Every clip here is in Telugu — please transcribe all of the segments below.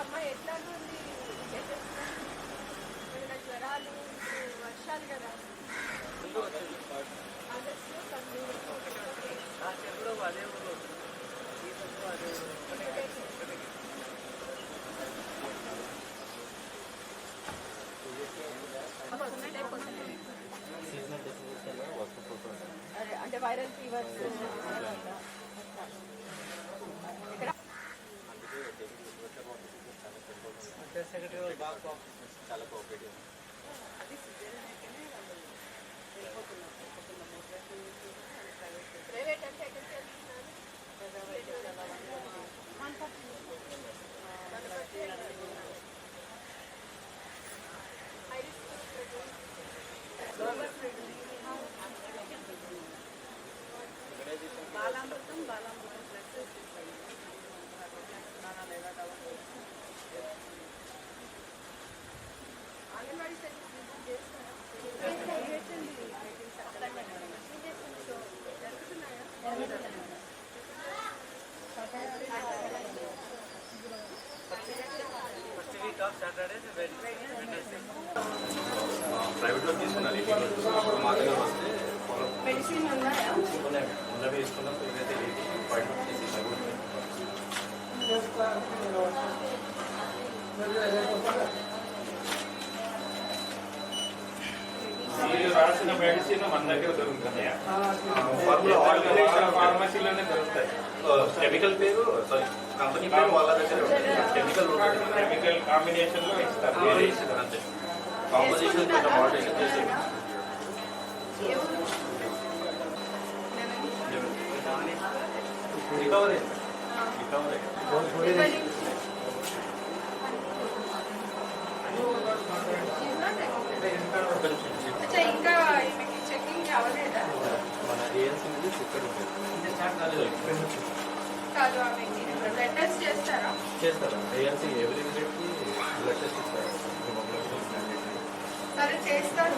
అమ్మ ఎట్లా ఉంది జ్వరాలు వర్షాలు కదా. ఆగస్టులో అదే ఊరు అదే అంటే వైరల్ ఫీవర్. వాళ్ళు బాగా. చాలా కోఆపరేటివ్ ప్రైవేట్ అంటే ఎక్కడికి వెళ్తున్నారు బాలామృతం బాలామృతం ప్రైవేట్లో తీసుకున్నారు మా దగ్గర వస్తే మెడిసిన్ ఉన్నాయా ఉన్నవి వేసుకున్నాం ఏదైతే మీరు రాసిన మెడిసిన్ మన దగ్గర దొరుకుతుంది. ఫార్మసీలోనే దొరుకుతాయి. కెమికల్ పేరు సారీ కంపెనీ పేరు వాళ్ళ దగ్గర కెమికల్ కెమికల్ కాంబినేషన్లో ఇస్తారు. అంతే. కాంపోజిషన్ కొంచెం మోడరేషన్ చేసి. రికవరీ రికవరీ ఇక్కడ కాదు చేస్తారా చేస్తారు ఎవ్రీ విజిట్కి బ్లడ్ టెస్ట్ ఇస్తారు సరే చేస్తారు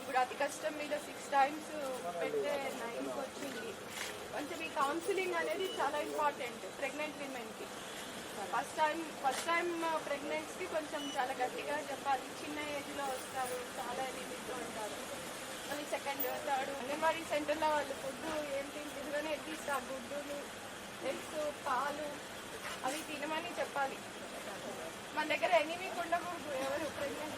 ఇప్పుడు అతి కష్టం మీద సిక్స్ టైమ్స్ పెట్టే నైన్కి వచ్చింది కొంచెం ఈ కౌన్సిలింగ్ అనేది చాలా ఇంపార్టెంట్ ప్రెగ్నెంట్ విమెన్కి ఫస్ట్ టైం ఫస్ట్ టైం ప్రెగ్నెన్స్కి కొంచెం చాలా గట్టిగా చెప్పాలి చిన్న ఏజ్లో వస్తారు చాలా ఎలిమిట్తో ఉంటారు మళ్ళీ సెకండ్ థర్డ్ అంగన్వాడీ సెంటర్లో వాళ్ళు ఫుడ్ ఏం తింటుందని ఎక్కిస్తారు గుడ్డులు ఎగ్స్ పాలు అవి తినమని చెప్పాలి. మన దగ్గర ఎనీవి ఉండకూడదు ఎవరు ప్రెగ్నెంట్